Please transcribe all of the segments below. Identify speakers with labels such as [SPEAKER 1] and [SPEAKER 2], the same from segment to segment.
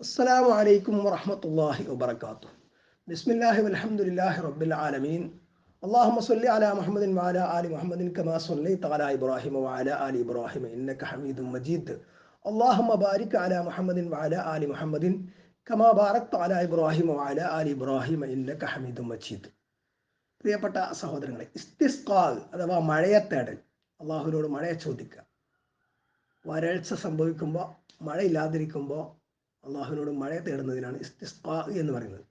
[SPEAKER 1] അസ്സലാമു അലൈക്കും വറഹമത്തല്ലാഹി വബർക്കാത്തു ബിസ്മില്ലാഹി അലഹമുല്ലാഹി റബ്ബിൽ ആലമീൻ. അള്ളാഹുമ സല്ലി അല മുഹമ്മദിൻ വാല ആലി മുഹമ്മദിൻ കമാ സല്ലി തല ഇബ്രാഹിം വാല ആലി ഇബ്രാഹിമ ഇന്നക ഹമീദും മജീദ്. അള്ളാഹുമ ബാരിക് അല മുഹമ്മദിൻ വാല ആലി മുഹമ്മദിൻ കമാ ബാറക് അല ഇബ്രാഹിമ വാല ആലി ഇബ്രാഹിമ ഇന്നക ഹമീദും മജീദ്. പ്രിയപ്പെട്ട സഹോദരങ്ങളെ ഇസ്തിസ്ഖാൽ അഥവാ മഴയെ തേടൽ അള്ളാഹുവിനോട് മഴയെ ചോദിക്കുക. വരൾച്ച സംഭവിക്കുമ്പോൾ മഴ ഇല്ലാതിരിക്കുമ്പോൾ അള്ളാഹുവിനോട് മഴ തേടുന്നതിനാണ് ഇസ്തിസ്ക എന്ന് പറയുന്നത്.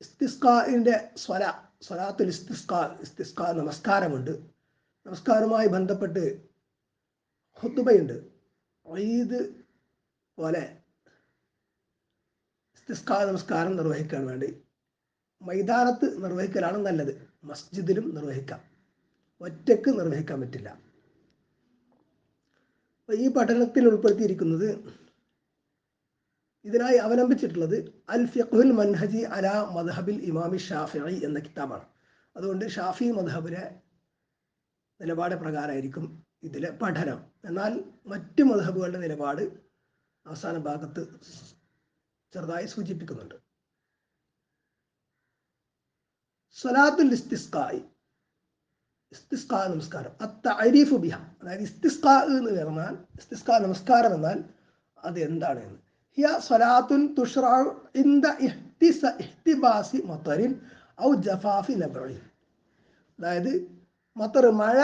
[SPEAKER 1] ഇസ്തിസ്കാന്റെ സ്വല സ്വലാത്തുൽ ഇസ്തിസ്കാ ഇസ്തിസ്കാ നമസ്കാരമുണ്ട്. നമസ്കാരവുമായി ബന്ധപ്പെട്ട് ഹുത്തുബയുണ്ട് ഈദ് പോലെ ഇസ്തിസ്കാ നമസ്കാരം നിർവഹിക്കാൻ വേണ്ടി മൈതാനത്ത് നിർവഹിക്കലാണ് നല്ലത്. മസ്ജിദിലും നിർവഹിക്കാം. ഒറ്റയ്ക്ക് നിർവഹിക്കാൻ പറ്റില്ല. ഈ പഠനത്തിൽ ഉൾപ്പെടുത്തിയിരിക്കുന്നത് ഇതിനായി അവലംബിച്ചിട്ടുള്ളത് അൽ ഫിഖുൽ മൻഹജി അല മദ്ഹബിൽ ഇമാമി ഷാഫി എന്ന കിതാബാണ്. അതുകൊണ്ട് ഷാഫി മദ്ഹബിലെ നിലപാട് പ്രകാരമായിരിക്കും ഇതിലെ പഠനം. എന്നാൽ മറ്റ് മദ്ഹബുകളുടെ നിലപാട് അവസാന ഭാഗത്ത് ചെറുതായി സൂചിപ്പിക്കുന്നുണ്ട്. സ്വലാത്തുൽ ഇസ്തിസ്കായി ഇസ്തിസ്കാ നമസ്കാരം. അത്തരീഫു ബിഹ. അതായത് ഇസ്തിസ്ക എന്ന് പറഞ്ഞാൽ ഇസ്തിസ്ക നമസ്കാരം എന്നാൽ അത് എന്താണ് എന്ന്. ഹിയ സ്വലാത്തുൻ തുഷ്റാഉ ഇന്ദ ഇഹ്തിസ ഇഹ്തിബാസി മത്തറിൻ ഔ ജഫാഫി നബറി അതായത് മത്തർ മഴ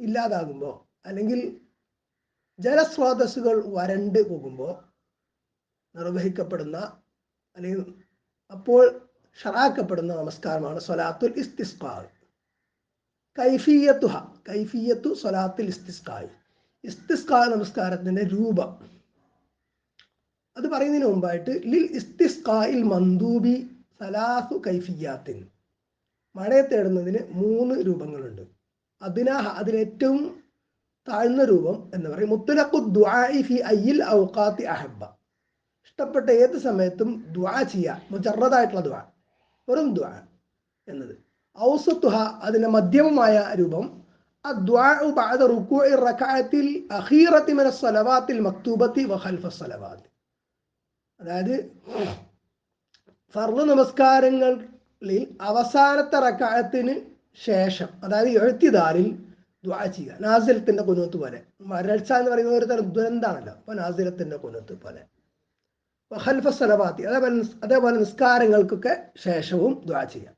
[SPEAKER 1] ഇല്ലാതാകുമ്പോൾ അല്ലെങ്കിൽ ജലസ്രോതസ്സുകൾ വരണ്ട് പോകുമ്പോൾ നിർവഹിക്കപ്പെടുന്ന അല്ലെങ്കിൽ അപ്പോൾ ഷറാക്കപ്പെടുന്ന നമസ്കാരമാണ് സൊലാത്തുൽ ഇസ്തിസ്കാവ് കൈഫിയത്തുഹ കൈഫിയത്തു സ്വലാത്തുൽ ഇസ്തിസ്കായ് ഇസ്തിസ്കാ നമസ്കാരത്തിന്റെ രൂപം. അത് പറയുന്നതിന് മുമ്പായിട്ട് ലിൽ ഇസ്തിസ്കായിൽ മന്ദൂബി സലാസു കൈഫിയാത്തിൻ മഴയെ തേടുന്നതിന് മൂന്ന് രൂപങ്ങളുണ്ട് അതിനാ അതിലേറ്റവും താഴ്ന്ന രൂപം എന്ന് പറയും മുത്തലഖു ദുആഇ ഫി അയ്യിൽ ഔഖാത്തി അഹബ്ബ ഇഷ്ടപ്പെട്ട ഏത് സമയത്തും ദ്വാ ചെയ്യുക മുജറദായിട്ടുള്ള ദ്വാ വെറും ദ്വാ എന്നത് ഔസത്തുഹ അതിന്റെ മധ്യമമായ രൂപം الدعاء بعد ركوع الركعة الأخيرة من الصلوات المكتوبة وخلف الصلوات അതായത് ഫർദ് നമസ്കാരങ്ങളിൽ അവസാനത്തെ റക്കായത്തിന് ശേഷം അതായത് എഴുത്തിദാറിൽ ദ്വാ ചെയ്യുക. നാസിലത്തിന്റെ കുനത്ത് പോലെ. വരൾച്ച എന്ന് പറയുന്ന ഒരു തരം ദുരന്താണല്ലോ. അപ്പൊ നാസിലത്തിന്റെ കുനത്ത് പോലെ. സലവാത്തി അതേപോലെ അതേപോലെ നിസ്കാരങ്ങൾക്കൊക്കെ ശേഷവും ദ്വാ ചെയ്യാം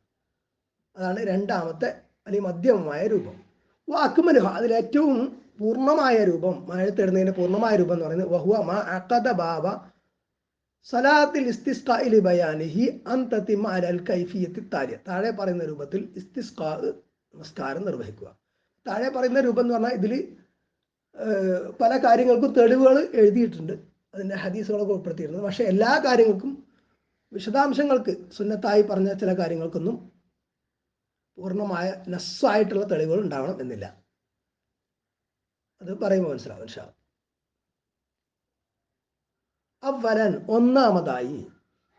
[SPEAKER 1] അതാണ് രണ്ടാമത്തെ അല്ലെങ്കിൽ മധ്യമമായ രൂപം വാക്കുമലുഹ അതിലേറ്റവും പൂർണമായ രൂപം മഴ തേടുന്നതിന്റെ പൂർണമായ രൂപം എന്ന് പറയുന്നത് വഹുവ മാ അക്കഥ ബാബ സലാത്തിൽ ഇസ്തിസ്കാഇലി ബയാനിഹി അന്തത്തിമ അലൽ കൈഫിയത്തി താര്യ താഴെ പറയുന്ന രൂപത്തിൽ ഇസ്തിസ്കാ നമസ്കാരം നിർവഹിക്കുക. താഴെ പറയുന്ന രൂപം എന്ന് പറഞ്ഞാൽ ഇതിൽ പല കാര്യങ്ങൾക്കും തെളിവുകൾ എഴുതിയിട്ടുണ്ട്. അതിന്റെ ഹദീസുകളൊക്കെ ഉൾപ്പെടുത്തിയിരുന്നത് പക്ഷേ എല്ലാ കാര്യങ്ങൾക്കും വിശദാംശങ്ങൾക്ക് സുന്നത്തായി പറഞ്ഞ ചില കാര്യങ്ങൾക്കൊന്നും പൂർണമായ നസ്സായിട്ടുള്ള തെളിവുകൾ ഉണ്ടാവണം എന്നില്ല. അത് പറയുമ്പോൾ മനസ്സിലാവും ഇൻഷാ അവലൻ ഒന്നാമതായി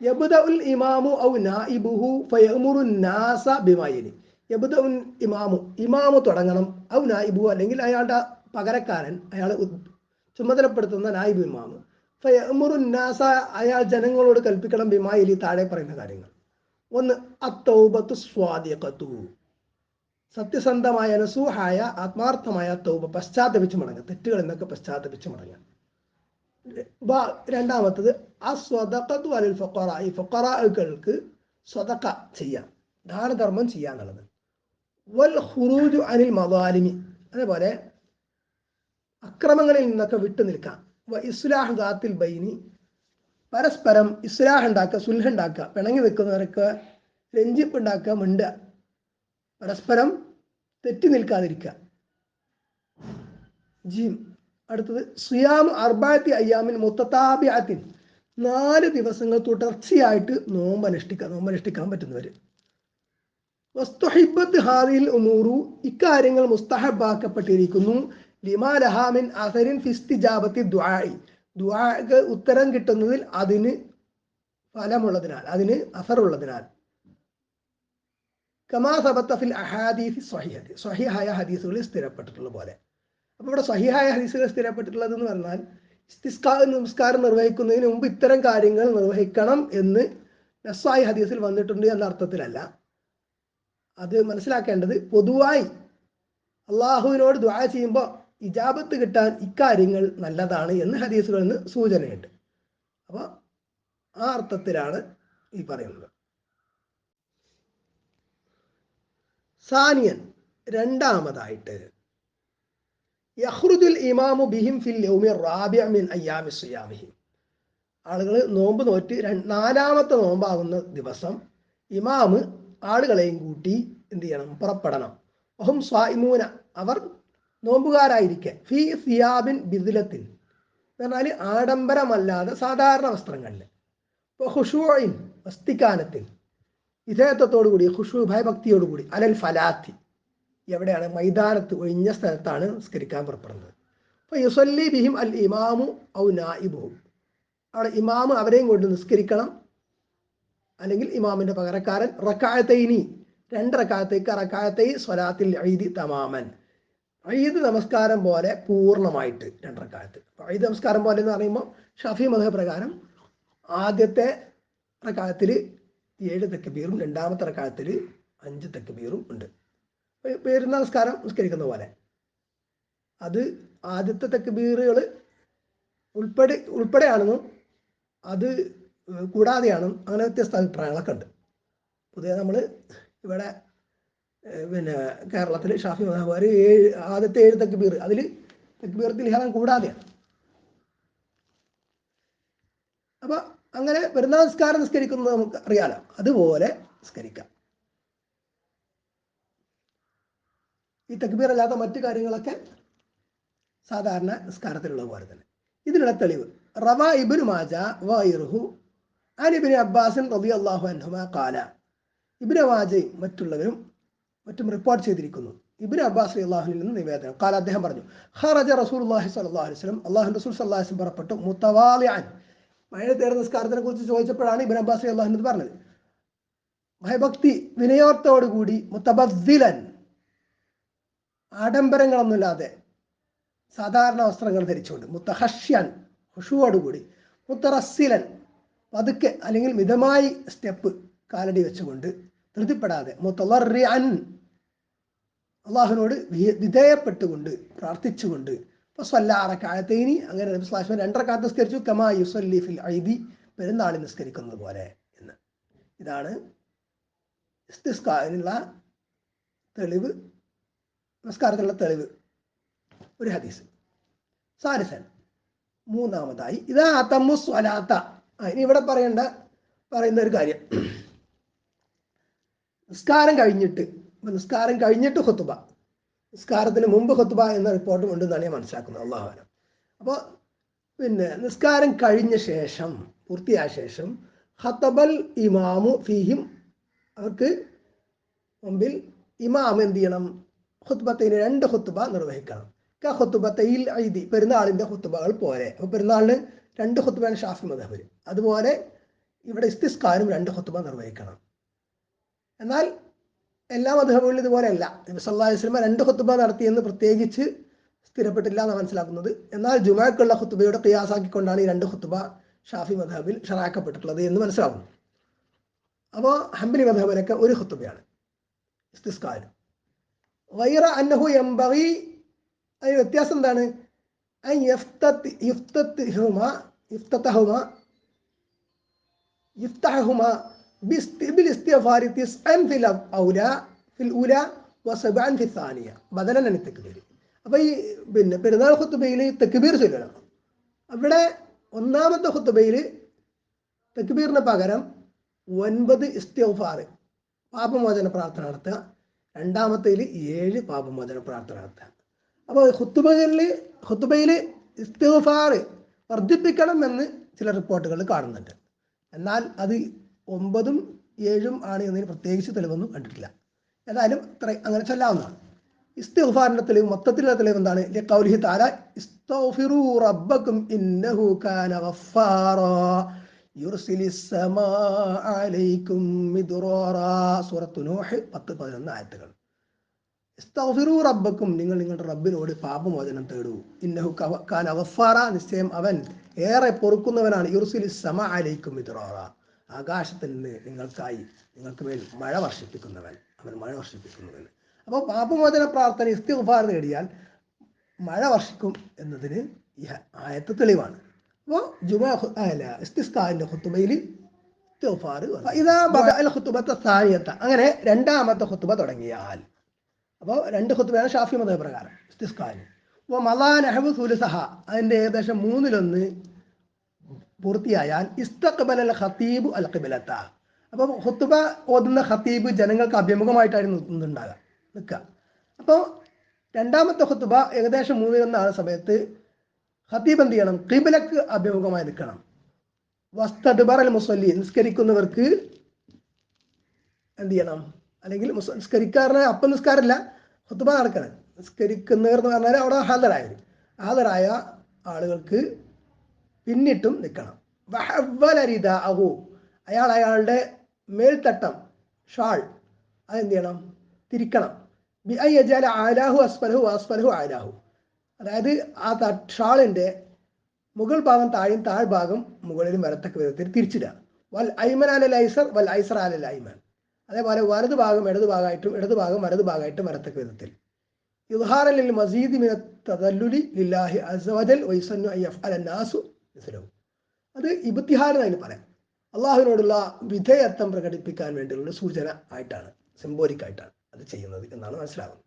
[SPEAKER 1] യബുദ ഉൽ ഇമാമു ഔ നായിബുഹു ഫയമുറു നാസ ബിമായിനി യബുദ ഇമാമു ഇമാമു തുടങ്ങണം ഔ നായിബു അല്ലെങ്കിൽ അയാളുടെ പകരക്കാരൻ അയാൾ ചുമതലപ്പെടുത്തുന്ന നായിബ് ഇമാമു. ഫയമുറു നാസ അയാൾ ജനങ്ങളോട് കൽപ്പിക്കണം ബിമായിലി താഴെ പറയുന്ന കാര്യങ്ങൾ. ഒന്ന് അത്തൗബത്തു സ്വാദിഖത്തു. സത്യസന്ധമായ നസൂഹായ ആത്മാർത്ഥമായ തൗബ പശ്ചാത്തപിച്ച് മടങ്ങുക തെറ്റുകൾ എന്നൊക്കെ പശ്ചാത്തപിച്ച് മടങ്ങുക. രണ്ടാമത്തത് ആ സ്വതക്കത്ത് അലിൽ ഫൊക്കറ ഈ ഫൊക്കറകൾക്ക് സ്വതക്ക ചെയ്യാം. ദാനധർമ്മം ചെയ്യാന്നുള്ളത്. വൽ ഹുറൂജു അനിൽ മദാലിമി അതേപോലെ അക്രമങ്ങളിൽ നിന്നൊക്കെ വിട്ടു നിൽക്കാം. ഇസ്ലാഹ് ദാത്തിൽ ബൈനി. പരസ്പരം ഇസ്ലാഹ് ഉണ്ടാക്കുക സുൽഹ ഉണ്ടാക്കുക പിണങ്ങി നിൽക്കുന്നവരൊക്കെ രഞ്ജിപ്പ് ഉണ്ടാക്കുക പരസ്പരം തെറ്റി നിൽക്കാതിരിക്കുക. ജീം. അടുത്തത് സുയാം അർബാത്തി അയ്യാമിൻ മുത്തത്താബിയാത്തിൻ നാല് ദിവസങ്ങൾ തുടർച്ചയായിട്ട് നോമ്പ് അനുഷ്ഠിക്കാം നോമ്പ് അനുഷ്ഠിക്കാൻ പറ്റുന്നവര്. വസ്തുഹിബത്ത് ഹാദിൽ ഉമൂറു ഇക്കാര്യങ്ങൾ മുസ്തഹബാക്കപ്പെട്ടിരിക്കുന്നു. ലിമാ ലഹാമിൻ അസരിൻ ഫിസ്തിജാബത്തി ദ്വായി ദ്വാക്ക് ഉത്തരം കിട്ടുന്നതിൽ അതിന് ഫലമുള്ളതിനാൽ അതിന് അസറുള്ളതിനാൽ. കമാ സബത്ത ഫിൽ അഹാദീസ് സ്വഹിഹത്തി സ്വഹിഹായ ഹദീസുകളിൽ സ്ഥിരപ്പെട്ടിട്ടുള്ള പോലെ അപ്പോൾ ഇവിടെ സഹിഹായ ഹദീസുകൾ സ്ഥിരപ്പെട്ടിട്ടുള്ളത് എന്ന് പറഞ്ഞാൽ ഇസ്തിസ്കാ നമസ്കാരം നിർവഹിക്കുന്നതിന് മുമ്പ് ഇത്തരം കാര്യങ്ങൾ നിർവഹിക്കണം എന്ന് നസ്സായി ഹദീസിൽ വന്നിട്ടുണ്ട് എന്ന അർത്ഥത്തിലല്ല. അത് മനസ്സിലാക്കേണ്ടത് പൊതുവായി അള്ളാഹുവിനോട് ദ്വാ ചെയ്യുമ്പോൾ ഇജാബത്ത് കിട്ടാൻ ഇക്കാര്യങ്ങൾ നല്ലതാണ് എന്ന് ഹദീസുകളിൽ നിന്ന് സൂചനയുണ്ട്. അപ്പോൾ ആ അർത്ഥത്തിലാണ് ഈ പറയുന്നത്. സാനിയൻ രണ്ടാമതായിട്ട് യഹ്റുദുൽ ഇമാമു ബിഹിം ഫിൽ യൗമി ആളുകൾ നോമ്പ് നോറ്റ് നാലാമത്തെ നോമ്പാകുന്ന ദിവസം ഇമാമ് ആളുകളെയും കൂട്ടി എന്ത് ചെയ്യണം? പുറപ്പെടണം. അഹും സ്വാഇമൂന. അവർ നോമ്പുകാരായിരിക്കെ. ഫി സിയാബിൻ ബിദുലത്തിൻ. എന്ന് പറഞ്ഞാൽ ആഡംബരമല്ലാതെ സാധാരണ വസ്ത്രങ്ങളിൽ. ഇപ്പോൾ ഹുഷൂയിൻ വസ്തിക്കാനത്തിൽ. വിധേയത്വത്തോടുകൂടി ഹുഷു ഭയഭക്തിയോടുകൂടി. അലൽ ഫലാത്തി. എവിടെയാണ്? മൈതാനത്ത് ഒഴിഞ്ഞ സ്ഥലത്താണ് നിസ്കരിക്കാൻ പുറപ്പെടുന്നത്. അപ്പോൾ യുസല്ലി ബിഹിം അൽ ഇമാമു ഔ നായിബുഹും. അവിടെ ഇമാമ് അവരെയും കൊണ്ട് നിസ്കരിക്കണം. അല്ലെങ്കിൽ ഇമാമിന്റെ പകരക്കാരൻ റക്കായത്തൈനി രണ്ട് റക്കായത്തേക്ക് റക്കായത്തൈ സ്വലാത്തിൽ ഐദി തമാമൻ. ഐദ് നമസ്കാരം പോലെ പൂർണമായിട്ട് രണ്ട് റക്കായത്ത്. ഐദ് നമസ്കാരം പോലെ എന്ന് പറയുമ്പോൾ ഷഫി മത പ്രകാരം ആദ്യത്തെ റക്കായത്തിൽ ഏഴ് തെക്കബീറും രണ്ടാമത്തെ റക്കായത്തിൽ അഞ്ച് തെക്കബീറും ഉണ്ട്. പേരുന്ന നമസ്കാരം നിസ്കരിക്കുന്ന പോലെ. അത് ആദ്യത്തെ തെക്കുബീറുകൾ ഉൾപ്പെടെ ഉൾപ്പെടെയാണെന്നും അത് കൂടാതെയാണ് അങ്ങനെ വ്യത്യസ്ത അഭിപ്രായങ്ങളൊക്കെ ഉണ്ട്. പൊതുവെ നമ്മൾ ഇവിടെ പിന്നെ കേരളത്തിൽ ഷാഫി മഹാബാർ ഏഴ് ആദ്യത്തെ ഏഴ് തെക്കുബീർ അതിൽ തെക്കുബീറത്തിൽ ഇഹ്റാം കൂടാതെയാണ്. അപ്പൊ അങ്ങനെ പെരുന്നാൾ നിസ്കാരം നിസ്കരിക്കുന്നത് നമുക്ക് അറിയാലോ. അതുപോലെ നിസ്കരിക്കാം. ഈ തക്ബീർ അല്ലാത്ത മറ്റു കാര്യങ്ങളൊക്കെ സാധാരണ നിസ്കാരത്തിലുള്ള പോലെ തന്നെ. ഇതിനുള്ള തെളിവ് റവ ഇബിൻ മാജ വൈറുഹു അനിബിൻ അബ്ബാസിൻ റബി അള്ളാഹു അൻഹുമ കാല ഇബിൻ മാജയും മറ്റുള്ളവരും മറ്റും റിപ്പോർട്ട് ചെയ്തിരിക്കുന്നു. ഇബിൻ അബ്ബാസ് അള്ളാഹുനിൽ നിന്ന് നിവേദനം. കാല അദ്ദേഹം പറഞ്ഞു ഹറജ റസൂൽ അള്ളാഹി സല്ലാ അലൈഹി സ്വലം അള്ളാഹു റസൂൽ സല്ലാഹു വസ്ലം പുറപ്പെട്ടു മുത്തവാലിയാൻ മഴ തേർ നിസ്കാരത്തിനെ കുറിച്ച് ചോദിച്ചപ്പോഴാണ് ഇബിൻ അബ്ബാസ് അലി അള്ളാഹു പറഞ്ഞത്. ഭയഭക്തി വിനയോത്തോടുകൂടി മുത്തബദ്ദിലൻ. ആഡംബരങ്ങളൊന്നുമില്ലാതെ സാധാരണ വസ്ത്രങ്ങൾ ധരിച്ചുകൊണ്ട് മുത്തഹഷ്യൻ ഹുഷുവോടുകൂടി മുത്തറസ്സിലൻ പതുക്കെ അല്ലെങ്കിൽ മിതമായി സ്റ്റെപ്പ് കാലടി വെച്ചുകൊണ്ട് ധൃതിപ്പെടാതെ മുത്തലറിയൻ അള്ളാഹുവിനോട് വിധേയപ്പെട്ടുകൊണ്ട് പ്രാർത്ഥിച്ചുകൊണ്ട് ഇപ്പോൾ സ്വല്ലാറക്കാലത്തേനി അങ്ങനെ നബി അലൈഹി രണ്ടരക്കാലത്ത് നിസ്കരിച്ചു കമാ യുസല്ലി ഫിൽ ഐദി പെരുന്നാളിൽ നിസ്കരിക്കുന്നത് പോലെ എന്ന്. ഇതാണ് ഇസ്തിസ്കാനുള്ള തെളിവ് നമസ്കാരത്തിലുള്ള തെളിവ്. ഒരു ഹദീസ്. സാരിസൻ മൂന്നാമതായി ഇതാ അതമ്മു സ്വലാത്ത. ഇനി ഇവിടെ പറയേണ്ട പറയുന്ന ഒരു കാര്യം. നിസ്കാരം കഴിഞ്ഞിട്ട് നിസ്കാരം കഴിഞ്ഞിട്ട് ഹുത്തുബ നിസ്കാരത്തിന് മുമ്പ് ഹുത്തുബ എന്ന റിപ്പോർട്ടും ഉണ്ടെന്നാണ് ഞാൻ മനസ്സിലാക്കുന്നത്. അള്ളാഹുനം അപ്പോൾ പിന്നെ നിസ്കാരം കഴിഞ്ഞ ശേഷം പൂർത്തിയായ ശേഷം ഹത്തബൽ ഇമാമു ഫീഹിം അവർക്ക് മുമ്പിൽ ഇമാം എന്ത് ചെയ്യണം? ഹുത്തുബത്തിന് രണ്ട് ഹുത്തുബ നിർവഹിക്കണം. ക ഹുത്തുബത്തയിൽ ഐദി ഹുത്തുബകൾ പോലെ. അപ്പൊ പെരുന്നാളിന് രണ്ട് ഹുത്തുബാണ് ഷാഫി മദഹബിൽ അതുപോലെ ഇവിടെ ഇസ്തിസ്കാരും രണ്ട് ഹുത്തുബ നിർവഹിക്കണം. എന്നാൽ എല്ലാ മധുഹബുകളിലും ഇതുപോലെയല്ല. നബി സല്ലല്ലാഹു അലൈഹി വസല്ലം രണ്ട് ഹുത്തുബ നടത്തിയെന്ന് പ്രത്യേകിച്ച് സ്ഥിരപ്പെട്ടില്ല എന്നാണ് മനസ്സിലാക്കുന്നത്. എന്നാൽ ജുമാക്കുള്ള ഹുത്തുബയുടെ ഖിയാസാക്കിക്കൊണ്ടാണ് ഈ രണ്ട് ഹുത്തുബ ഷാഫി മധബിൽ ഷറാക്കപ്പെട്ടിട്ടുള്ളത് എന്ന് മനസ്സിലാകുന്നു. അപ്പോൾ ഹംബലി മധഹബിലൊക്കെ ഒരു ഹുത്തുബയാണ് ഇസ്തിസ്കാരം. വൈറ അന്നഹു എംബി അതിന് വ്യത്യാസം എന്താണ്? അപ്പൊ ഈ പിന്നെ പെരുന്നാൾ ഹുത്തുബയിൽ തെക്കുബീർ ചൊല്ലണം അവിടെ ഒന്നാമത്തെ ഖുത്തുബയിൽ തെക്കുബീറിന് പകരം ഒൻപത് ഇസ്തിഫാർ പാപമോചന പ്രാർത്ഥന നടത്തുക. രണ്ടാമത്തേൽ ഏഴ് പാപമോചന പ്രാർത്ഥന അപ്പോൾ ഖുത്തുബകളിൽ ഹുത്തുബയിൽ ഇസ്തിഗ്ഫാർ വർദ്ധിപ്പിക്കണം എന്ന് ചില റിപ്പോർട്ടുകൾ കാണുന്നുണ്ട്. എന്നാൽ അത് ഒമ്പതും ഏഴും ആണ് എന്നതിന് പ്രത്യേകിച്ച് തെളിവൊന്നും കണ്ടിട്ടില്ല. ഏതായാലും ഇത്ര അങ്ങനെ ചൊല്ലാവുന്നതാണ്. ഇസ്തിഗ്ഫാറിന്റെ തെളിവ് മൊത്തത്തിലുള്ള തെളിവ് എന്താണ്? കൗലിഹി തആല ഇസ്തോഫിറു റബ്ബക്കും ഇന്നഹു കാന സൂറത്തു നൂഹ് 10 11 ആയത്തുകൾ. റബ്ബക്കും നിങ്ങൾ നിങ്ങളുടെ റബ്ബിനോട് പാപമോചനം തേടൂ. ഇന്നഹു കാൻ ഗഫാറ നിശ്ചയം അവൻ ഏറെ പൊറുക്കുന്നവനാണ്. യുർസിലി അലൈക്കും മിതുറോറ ആകാശത്തിൽ നിന്ന് നിങ്ങൾക്കായി നിങ്ങൾക്ക് മേൽ മഴ വർഷിപ്പിക്കുന്നവൻ അവൻ മഴ വർഷിപ്പിക്കുന്നവൻ. അപ്പോൾ പാപമോചന പ്രാർത്ഥന ഇസ്തിഗ്ഫാർ നേടിയാൽ മഴ വർഷിക്കും എന്നതിന് ഈ ആയത്ത് തെളിവാണ്. അപ്പോൾ ജുമാ ഹു- അല്ല ഇസ്തിസ്കാന്റെ ഹുത്തുബയിൽ. ഇതാ ബദഅൽ ഖുതുബത്ത സാനിയത്ത അങ്ങനെ രണ്ടാമത്തെ ഹുത്തുബ തുടങ്ങിയാൽ. അപ്പോൾ രണ്ട് ഹുത്തുബയാണ് ഷാഫി മത പ്രകാരം. ഇസ്തിസ്കാന് അപ്പോൾ മലാനഹബ് സുലുസഹ. അതിന്റെ ഏകദേശം മൂന്നിലൊന്ന് പൂർത്തിയായാൽ ഇസ്തഖബൽ ഖത്തീബ് അൽ ഖിബലത്ത അപ്പോൾ ഹുത്തുബ ഓതുന്ന ഖത്തീബ് ജനങ്ങൾക്ക് അഭിമുഖമായിട്ടായിരുന്നു നിന്നുണ്ടാകുക നിൽക്കുക അപ്പോൾ രണ്ടാമത്തെ ഹുത്തുബ ഏകദേശം മൂന്നിലൊന്നാണ് സമയത്ത് ഖത്തീബ് എന്ത് ചെയ്യണം? കിബിലക്ക് അഭിമുഖമായി നിൽക്കണം. വസ്തദ്ബർ അൽ മുസല്ലി നിസ്കരിക്കുന്നവർക്ക് എന്ത് ചെയ്യണം? അല്ലെങ്കിൽ നിസ്കരിക്കാറിന് അപ്പം നിസ്കാരമില്ല ഹുത്തുബ നടക്കണം. നിസ്കരിക്കുന്നവർ എന്ന് പറഞ്ഞാൽ അവിടെ ഹാജരായവർ ഹാജരായ ആളുകൾക്ക് പിന്നിട്ടും നിൽക്കണം. വഹവലരിത അഹു അയാൾ അയാളുടെ മേൽത്തട്ടം ഷാൾ അതെന്ത് ചെയ്യണം? തിരിക്കണം. ബി ഐ അജാല ആലാഹു അസ്ഫലഹു അസ്ഫലഹു ആലാഹു. അതായത് ആ ഷാളിന്റെ മുകൾ ഭാഗം താഴെയും താഴ്ഭാഗം മുകളിലും വരത്തക്ക വിധത്തിൽ തിരിച്ചിടുക. വൽ ഐമൻ അലൽ ഐസർ വൽ ഐസർ അലൽ ഐമൻ. അതേപോലെ വലതു ഭാഗം ഇടതു ഭാഗമായിട്ടും ഇടതു ഭാഗം വലതു ഭാഗമായിട്ടും വരത്തക്ക വിധത്തിൽ ഇദ്ഹാറലിൽ മസീദ് മിന തദല്ലുലി ലില്ലാഹി അഫ്അല നാസു അത് ഇബ്തിഹാർ എന്ന് അതിന് പറയാം. അള്ളാഹുവിനോടുള്ള വിധേയത്വം പ്രകടിപ്പിക്കാൻ വേണ്ടിയുള്ള സൂചന ആയിട്ടാണ് സിംബോലിക് ആയിട്ടാണ് അത് ചെയ്യുന്നത് എന്നാണ് മനസ്സിലാവുന്നത്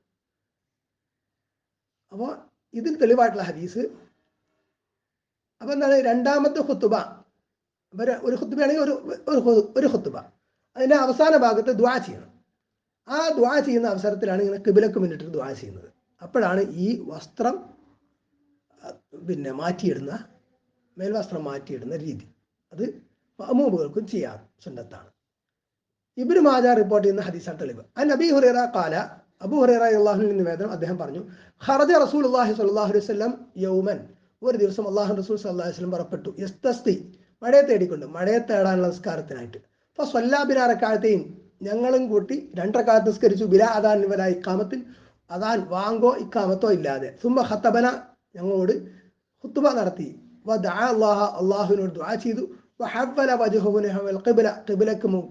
[SPEAKER 1] അപ്പോൾ ഇതിന് തെളിവായിട്ടുള്ള ഹദീസ്. അപ്പോൾ എന്താണ് രണ്ടാമത്തെ ഹുത്തുബ ഒരു- ഹുത്തുബയാണെങ്കിൽ ഒരു ഒരു ഹുത്തുബ അതിന്റെ അവസാന ഭാഗത്ത് ദ്വാ ചെയ്യണം. ആ ദ്വാ ചെയ്യുന്ന അവസരത്തിലാണ് ഇങ്ങനെ കിബിലക്ക് മുന്നിട്ട് ദ്വാ ചെയ്യുന്നത്. അപ്പോഴാണ് ഈ വസ്ത്രം പിന്നെ മാറ്റിയിടുന്ന മേൽവസ്ത്രം മാറ്റിയിടുന്ന രീതി. അത് അമൂബുകൾക്കും ചെയ്യാറ് സുന്നത്താണ്. ഇബ്നു മാജ റിപ്പോർട്ട് ചെയ്യുന്ന ഹദീസാണ് തെളിവ്. ആ നബി ഹുറേറ കാല അബു ഹുറൈറ അള്ളാഹുവിന്റെ നിവേദനം അദ്ദേഹം പറഞ്ഞു. ഖറജ റസൂൽ അള്ളാഹി അലൈഹി വസല്ലം യൗമൻ. ഒരു ദിവസം അള്ളാഹു റസൂൽ സല്ലല്ലാഹു അലൈഹി വസല്ലം പുറപ്പെട്ടു. യസ്തസ്തി. മഴയെ തേടിക്കൊണ്ട്. മഴയെ തേടാനുള്ള നിസ്കാരത്തിനായിട്ട്. അപ്പോൾ സ്വല്ലാബിനാറക്കാലത്തെയും ഞങ്ങളും കൂട്ടി രണ്ടരക്കാലത്ത് നിസ്കരിച്ചു. ബില അദാൻ ഇവല ഇക്കാമത്തിൽ അദാൻ വാങ്കോ ഇക്കാമത്തോ ഇല്ലാതെ. സുമ്പ ഹത്തബന ഞങ്ങളോട് ഹുത്തുബ നടത്തി. വദഅ അല്ലാഹ അള്ളാഹുവിനോട് ദുആ ചെയ്തു. നഹവൽ ഖിബ്ല. ഖിബ്ലക്ക്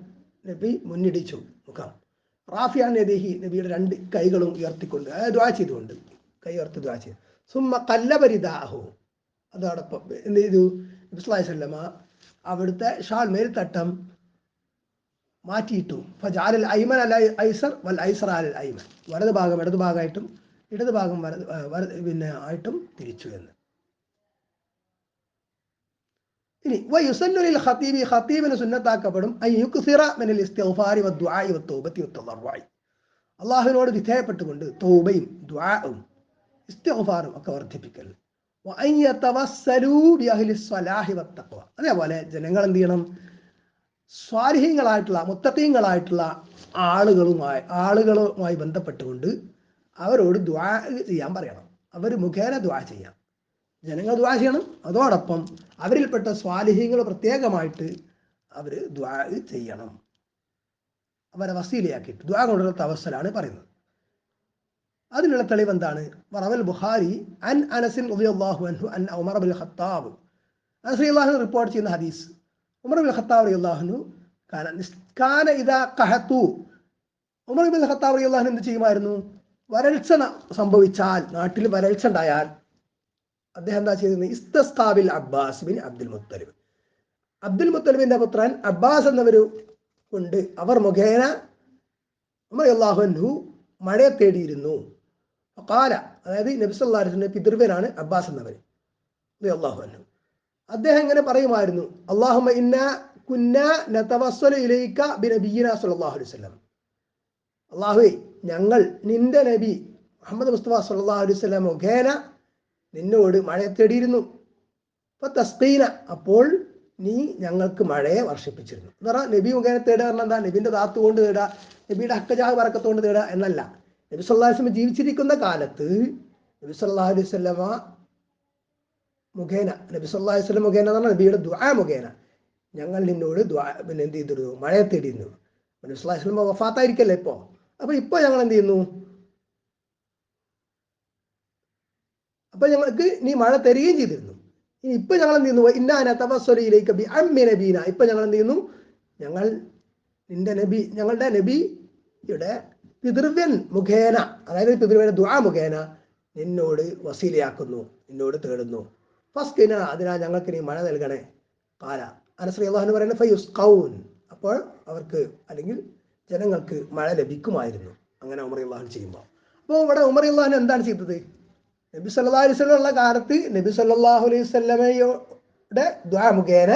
[SPEAKER 1] നബി മുന്നിടിച്ചു. മുഖം. റാഫിയാൻ നദിഹി നബിയുടെ രണ്ട് കൈകളും ഉയർത്തിക്കൊണ്ട് ദ്വാ ചെയ്തുകൊണ്ട് കൈ ഉയർത്തി ദ്വാ ചെയ്തു. സുമ്മ കല്ലപരിദാഹു അതോടൊപ്പം എന്ത് ചെയ്തു? നബി സ്വല്ലല്ലാഹി അലൈഹി വസല്ലമ അവിടുത്തെ ഷാൾ മേൽത്തട്ടം മാറ്റിയിട്ടു. ഫജാലൽ ഐമൻ അൽ ഐസർ വൽ ഐസർ അൽ ഐമൻ. വലത് ഭാഗം ഇടത് ഭാഗമായിട്ടും ഇടത് ഭാഗം വലത് പിന്നെ ആയിട്ടും തിരിച്ചു എന്ന്. ഇനി വയുസല്ലുലിൽ ഖതീബി ഖതീബിന് സുന്നത്താക്കപ്പെടും. ഐ യുക്സിറ മിനൽ ഇസ്തിഗ്ഫാരി വദ്ദുആഇ വത്തൗബത്തി വത്തളർറുഇ അള്ളാഹുവിനോട് വിധേയപ്പെട്ടുകൊണ്ട് തൗബയും ദുആഉം ഇസ്തിഗ്ഫാറും ഒക്കെ വർദ്ധിപ്പിക്കൽ. അതേപോലെ ജനങ്ങൾ എന്ത് ചെയ്യണം? സ്വാരിഹ്യങ്ങളായിട്ടുള്ള മുത്തക്കീങ്ങളായിട്ടുള്ള ആളുകളുമായി ആളുകളുമായി ബന്ധപ്പെട്ടുകൊണ്ട് അവരോട് ദ്വാ ചെയ്യാൻ പറയണം. അവർ മുഖേന ദ്വാ ചെയ്യാം. ജനങ്ങൾ ദ്വാ ചെയ്യണം. അതോടൊപ്പം അവരിൽപ്പെട്ട സ്വാലിഹ്യങ്ങൾ പ്രത്യേകമായിട്ട് അവർ ദ്വാ ചെയ്യണം. അവരെ വസീലയാക്കിയിട്ട് ദ്വാ കൊണ്ടുള്ള തവസ്സലാണ് പറയുന്നത്. അതിനുള്ള തെളിവ് എന്താണ്? വറവൽ ബുഹാരി അൻ അനസിൻ റളിയല്ലാഹു അൻഹു അൻ Umar Abul Khattab. Anas report ചെയ്യുന്ന ഹദീസ്. ഉമർ അബുൽ ഖത്താബ് അലി അള്ളാഹുനു കാന ഇതാ കഹത്തു. ഉമർ അബുൽ ഖത്താബ് അലി അൻഹു എന്ത് ചെയ്യുമായിരുന്നു? വരൾച്ച സംഭവിച്ചാൽ നാട്ടിൽ വരൾച്ച ഉണ്ടായാൽ അദ്ദേഹം എന്താ ചെയ്തിരുന്നത്? ഇസ്തസ്താബിൽ Abbas bin Abdul Muttalib. Abdul മുത്തലിബിന്റെ പുത്രൻ അബ്ബാസ് എന്നവരു കൊണ്ട് അവർ മുഖേന ഉമർ മഴയെ തേടിയിരുന്നു. കാല അതായത് നബി സല്ലല്ലാഹു അലൈഹി വസല്ലം പിതൃവനാണ് അബ്ബാസ് എന്നവർ അള്ളാഹു അൻഹു. അദ്ദേഹം ഇങ്ങനെ പറയുമായിരുന്നു? അള്ളാഹുമ ഇന്ന കുന്ന അലൈഹി ഞങ്ങൾ നിന്റെ നബി മുഹമ്മദ് മുസ്തഫ സല്ലല്ലാഹു അലൈഹി മുഖേന നിന്നോട് മഴയെ തേടിയിരുന്നു. അപ്പൊ തസ്ബീന അപ്പോൾ നീ ഞങ്ങൾക്ക് മഴയെ വർഷിപ്പിച്ചിരുന്നു. എന്ന് പറഞ്ഞാൽ നബി മുഖേന തേടുക പറഞ്ഞാൽ എന്താ? നബിന്റെ ദാത്ത് കൊണ്ട് തേടുക നബിയുടെ ഹക്കജാഹ് വറക്കത്തോണ്ട് തേടുക എന്നല്ല. നബി സല്ലാസ്ലമ ജീവിച്ചിരിക്കുന്ന കാലത്ത് നബി സല്ലല്ലാഹു അലൈഹി മുഖേന നബി സല്ലല്ലാഹു അലൈഹി മുഖേന എന്ന് പറഞ്ഞാൽ നബിയുടെ ദ്വാ മുഖേന. ഞങ്ങൾ നിന്നോട് ദുആ പിന്നെ എന്ത് ചെയ്തിരുന്നു? മഴയെ തേടിയിരുന്നു. നബി വസല്ലം വഫാത്തായിരിക്കല്ലേ ഇപ്പോൾ അപ്പോൾ ഇപ്പോൾ ഞങ്ങൾ എന്ത് ചെയ്യുന്നു? അപ്പൊ ഞങ്ങൾക്ക് നീ മഴ തരികയും ചെയ്തിരുന്നു. ഇനി ഇപ്പൊ ഞങ്ങൾ എന്ത് ചെയ്യുന്നു ഇന്നാന തപസ്വലയിലേക്ക് ബി അമ്മി നബീന. ഇപ്പൊ ഞങ്ങൾ എന്ത് ചെയ്യുന്നു ഞങ്ങൾ നിന്റെ നബി ഞങ്ങളുടെ നബിയുടെ പിതൃവ്യൻ മുഖേന അതായത് പിതൃവ്യന്റെ ദുആ മുഖേന നിന്നോട് വസീലയാക്കുന്നു നിന്നോട് തേടുന്നു. ഫസ്റ്റ് അതിനാൽ ഞങ്ങൾക്ക് നീ മഴ നൽകണേ. കാല. അനശ്രീ അള്ളാഹു പറയുന്നത് ഫയുസ് കൗൻ അപ്പോൾ അവർക്ക് അല്ലെങ്കിൽ ജനങ്ങൾക്ക് മഴ ലഭിക്കുമായിരുന്നു. അങ്ങനെ ഉമർ അള്ളാഹു ചെയ്യുമ്പോൾ അപ്പോൾ ഇവിടെ ഉമർ അള്ളാഹു എന്താണ് ചെയ്തത്? നബി സല്ലാ ഉള്ള കാലത്ത് നബി സല്ലാഹു അലൈഹി സ്വല്ലമയുടെ ദ്വാ മുഖേന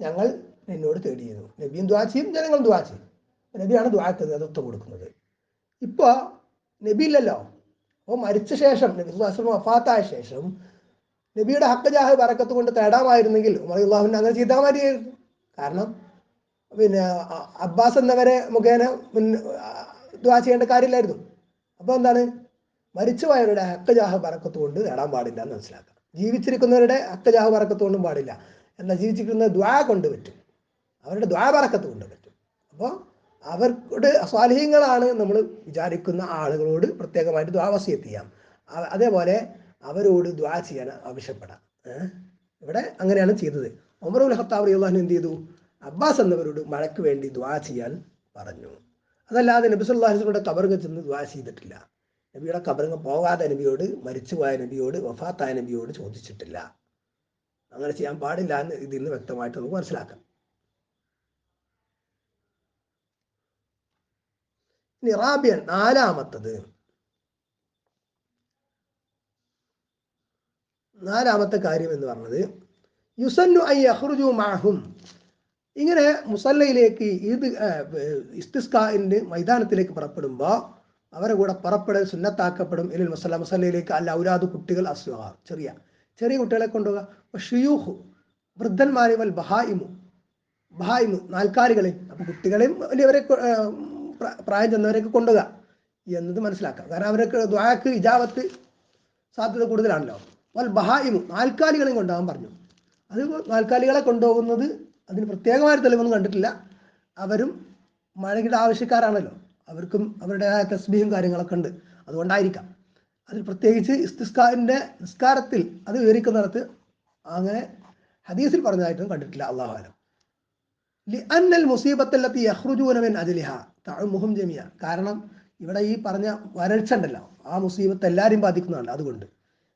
[SPEAKER 1] ഞങ്ങൾ നിന്നോട് തേടിയിരുന്നു. നബിയും ദ്വാ ചെയ്യും ജനങ്ങളും ദ്വാ ചെയ്യും. നബിയാണ് ദ്വാക്ക് നേതൃത്വം കൊടുക്കുന്നത്. ഇപ്പോൾ നബി ഇല്ലല്ലോ. അപ്പോൾ മരിച്ച ശേഷം നബി സുഹാസ്ലം വഫാത്തായ ശേഷം നബിയുടെ ഹക്കജാഹ് പറക്കത്ത് കൊണ്ട് തേടാമായിരുന്നെങ്കിൽ ഉമർ അള്ളാഹുവിനെ അങ്ങനെ ചെയ്താൽ മതിയായിരുന്നു. കാരണം പിന്നെ അബ്ബാസ് എന്നവരെ മുഖേന ദ്വാ ചെയ്യേണ്ട കാര്യമില്ലായിരുന്നു. അപ്പോൾ എന്താണ്? മരിച്ചുപോയവരുടെ ഹക്കജാഹ് പറക്കത്ത് കൊണ്ട് നേടാൻ പാടില്ല എന്ന് മനസ്സിലാക്കാം. ജീവിച്ചിരിക്കുന്നവരുടെ ഹക്കജാഹ് പറക്കത്ത് കൊണ്ടും പാടില്ല. എന്നാൽ ജീവിച്ചിരിക്കുന്ന ദ്വാ കൊണ്ട് പറ്റും. അവരുടെ ദ്വാ പറക്കത്ത് കൊണ്ട് പറ്റും. അപ്പോൾ അവരുടെ സ്വാലിഹ്യങ്ങളാണ് നമ്മൾ വിചാരിക്കുന്ന ആളുകളോട് പ്രത്യേകമായിട്ട് ദ്വാവസ്യത്ത് ചെയ്യാം. അതേപോലെ അവരോട് ദ്വാ ചെയ്യാൻ ആവശ്യപ്പെടാം. ഇവിടെ അങ്ങനെയാണ് ചെയ്തത്. ഒമറുൽ ഹത്താബ് അള്ളാഹു എന്ത് ചെയ്തു? അബ്ബാസ് എന്നവരോട് മഴയ്ക്ക് വേണ്ടി ദ്വാ ചെയ്യാൻ പറഞ്ഞു. അതല്ലാതെ നബിസ് അള്ളാഹുസിനോട് കബറുകൾ ചെന്ന് ദ്വാ ചെയ്തിട്ടില്ല. നബിയുടെ കബറിങ് പോകാതെ നബിയോട് മരിച്ചുപോയ നബിയോട് വഫാത്തായ നബിയോട് ചോദിച്ചിട്ടില്ല. അങ്ങനെ ചെയ്യാൻ പാടില്ല എന്ന് ഇതിൽ നിന്ന് വ്യക്തമായിട്ട് നമുക്ക് മനസ്സിലാക്കാം. ഇനി റാബിയൻ നാലാമത്തത്. നാലാമത്തെ കാര്യം എന്ന് പറഞ്ഞത് യുസന്നു ഐ അഹ്റുജു മാഹും ഇങ്ങനെ മുസല്ലയിലേക്ക് ഇത് ഇസ്തിസ്കാന്റെ മൈതാനത്തിലേക്ക് പുറപ്പെടുമ്പോൾ അവരെ കൂടെ പുറപ്പെടൽ സുന്നത്താക്കപ്പെടും. ഇലിൽ മുസല്ല മുസല്ലയിലേക്ക് അല്ല ഔലാദ് കുട്ടികൾ അസ്വഹ ചെറിയ ചെറിയ കുട്ടികളെ കൊണ്ടുപോകുക ഷിയൂഹു വൃദ്ധന്മാരെ വൽ ബഹായിമു ബഹായിമു നാൽക്കാലികളെ അപ്പൊ കുട്ടികളെയും വലിയവരെ പ്രായം ചെന്നവരെയൊക്കെ കൊണ്ടുപോകുക എന്നത് മനസ്സിലാക്കാം. കാരണം അവരൊക്കെ ദ്വാക്ക് ഇജാവത്ത് സാധ്യത കൂടുതലാണല്ലോ. വൽ ബഹായിമു നാൽക്കാലികളെയും കൊണ്ടുപോകാൻ പറഞ്ഞു. അത് നാൽക്കാലികളെ കൊണ്ടുപോകുന്നത് അതിന് പ്രത്യേകമായ തെളിവൊന്നും കണ്ടിട്ടില്ല. അവരും മഴയുടെ ആവശ്യക്കാരാണല്ലോ. അവർക്കും അവരുടേതായ തസ്ബീഹും കാര്യങ്ങളൊക്കെ ഉണ്ട്. അതുകൊണ്ടായിരിക്കാം. അതിൽ പ്രത്യേകിച്ച് ഇസ്തിസ്കാറിന്റെ നിസ്കാരത്തിൽ അത് വിവരിക്കുന്നിടത്ത് അങ്ങനെ ഹദീസിൽ പറഞ്ഞതായിട്ടും കണ്ടിട്ടില്ല. അള്ളാഹുലം അന്നൽ മുസീബത്തല്ലത്തി യഹ്റുജൂനമിൻ അജലിഹ. തഅമുഹും ജമിയ കാരണം ഇവിടെ ഈ പറഞ്ഞ വരൾച്ച ഉണ്ടല്ലോ. ആ മുസീബത്ത് എല്ലാവരെയും ബാധിക്കുന്നതാണ് അതുകൊണ്ട്.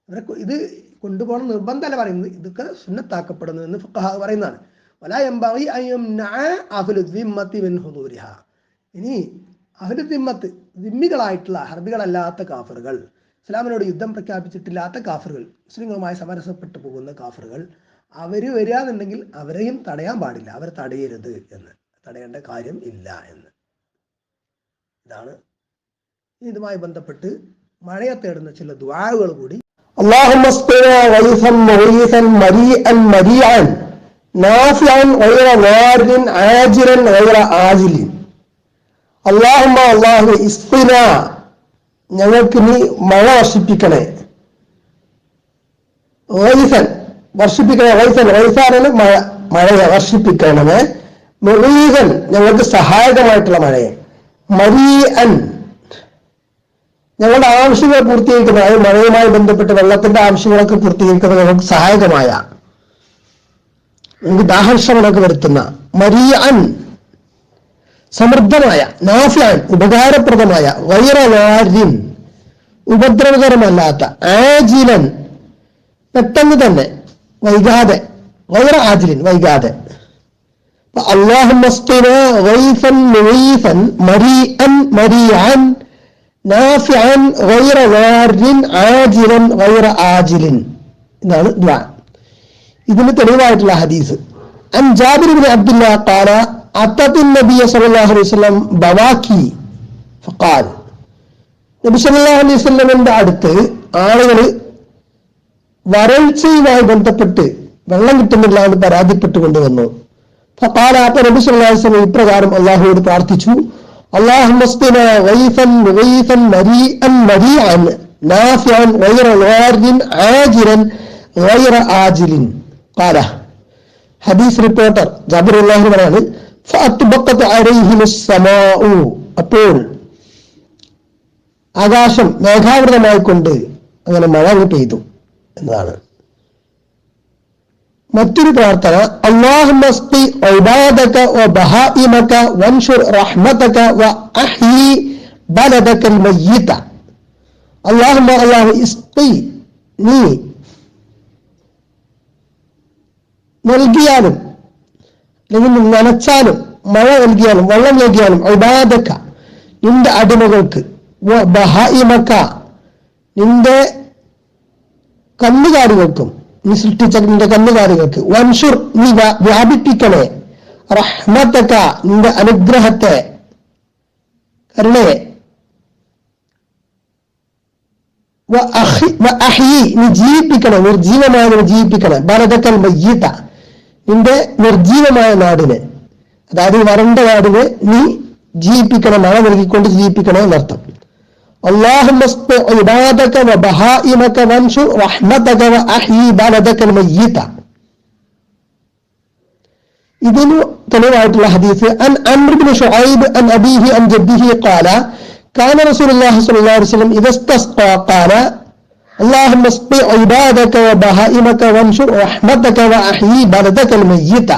[SPEAKER 1] ഇവരെ ഇത് കൊണ്ടുപോകണം നിർബന്ധമല്ല പറയുന്നത്. ഇതൊക്കെ സുന്നത്താക്കപ്പെടുന്നു എന്ന് ഫുഖഹാ പറയുന്നതാണ്. വലാ ഇനി അഹ്ലു ദിമ്മത്ത് ദിമ്മികളായിട്ടുള്ള ഹർബികളല്ലാത്ത കാഫറുകൾ ഇസ്ലാമിനോട് യുദ്ധം പ്രഖ്യാപിച്ചിട്ടില്ലാത്ത കാഫറുകൾ മുസ്ലിങ്ങളുമായി സമരസപ്പെട്ടു പോകുന്ന കാഫറുകൾ അവര് വരികയെന്നുണ്ടെങ്കിൽ അവരെയും തടയാൻ പാടില്ല അവരെ തടയരുത് എന്ന് തടയേണ്ട കാര്യം ഇല്ല എന്ന് ഇതാണ് ഇതുമായി ബന്ധപ്പെട്ട് മഴയെ തേടുന്ന ചില ദ്വാകൾ കൂടി
[SPEAKER 2] اللهم اسقنا غيثا مغيثا مريئا مريعا نافعا غير ضار عاجلا غير آجل അള്ളാഹുമ്മ അള്ളാഹു ഇസ്ഫിന ഞങ്ങൾക്ക് നീ മഴ വർഷിപ്പിക്കണേ. വൈസൻ വർഷിപ്പിക്കണേ വൈസൻ വൈസാനാണ് മഴ മഴയെ വർഷിപ്പിക്കണമേ. മെറീകൻ ഞങ്ങൾക്ക് സഹായകമായിട്ടുള്ള മഴയെ. മരീഅൻ ഞങ്ങളുടെ ആവശ്യങ്ങൾ പൂർത്തീകരിക്കുന്ന അതായത് മഴയുമായി ബന്ധപ്പെട്ട് വെള്ളത്തിന്റെ ആവശ്യങ്ങളൊക്കെ പൂർത്തീകരിക്കുന്നത് ഞങ്ങൾക്ക് സഹായകമായ. നമുക്ക് ദാഹക്ഷമനൊക്കെ വരുത്തുന്ന മരീഅൻ. സമൃദ്ധമായ നാഫ്യാൻ ഉപകാരപ്രദമായ വൈറവാരിൻ ഉപദ്രവകരമല്ലാത്ത ആജിലൻ പെട്ടെന്ന് തന്നെ വൈകാതെ വൈറ ആജിലൻ വൈകാതെ. എന്നാണ് ഇതിന് തെളിവായിട്ടുള്ള ഹദീസ്. അൻ ജാബിർ അബ്ദുല്ല താല ഖാല അത്തത്ത് നബി സല്ലല്ലാഹു അലൈഹി വസല്ലം ബവാക്കി ഫഖാൽ നബി സല്ലല്ലാഹു അലൈഹി വസല്ലമിന്റെ അടുത്ത് ആളുകൾ വരൾച്ചയുമായി ബന്ധപ്പെട്ട് വെള്ളം കിട്ടുന്നില്ല എന്ന് പരാതിപ്പെട്ടുകൊണ്ട് വന്നു ഫഖാല അപ്പൊ നബി സല്ലല്ലാഹു അലൈഹി വസല്ലം ഇപ്രകാരം അള്ളാഹുവോട് പ്രാർത്ഥിച്ചു اللهم اسقنا غيثا غيثا مريئا مريعا نافعا غير غار عاجلا غير آجل قال ഹദീസ് റിപ്പോർട്ടർ ജാബിർ അള്ളാഹു പറയാണ് فأطبقت عليهم السماء അപ്പോൾ ആകാശം മേഘാവൃതമായി കൊണ്ട് അങ്ങനെ മഴ അങ്ങ് പെയ്തു എന്നതാണ്. മറ്റൊരു പ്രാർത്ഥന അള്ളാഹുമസ്തി റഹ്മതക നീ അല്ലെങ്കിൽ നനച്ചാലും മഴ നൽകിയാലും വെള്ളം നൽകിയാലും ഇബാദക നിന്റെ അടിമകൾക്ക് ബഹായിമക്ക. ബഹായിമക നിന്റെ കന്നുകാലികൾക്കും നീ സൃഷ്ടിച്ച നിന്റെ കന്നുകാലികൾക്ക് വൻഷുർ നീ വ്യാ- വ്യാപിപ്പിക്കണേ. റഹ്മത്തക്ക നിന്റെ അനുഗ്രഹത്തെ കരുണയെ നീ ജീവിപ്പിക്കണം നിർജീവമായതിനെ ജീവിപ്പിക്കണം. ഭരതക്കൽ മയ്യത്ത നിന്റെ നിർജീവമായ നാടിനെ അതായത് വരണ്ട നാടിനെ നീ ജീവിപ്പിക്കണം മഴ നൽകിക്കൊണ്ട് ജീവിപ്പിക്കണം എന്നർത്ഥം. ഇതിനു തെളിവായിട്ടുള്ള ഹദീസ് അൻ അൻ ഖാല കാന റസൂലുള്ളാഹി അലൈഹി വസല്ലം ഖാല اللهم اسق عبادك وبهائمك وانشر رحمتك وأحيي بلدك الميت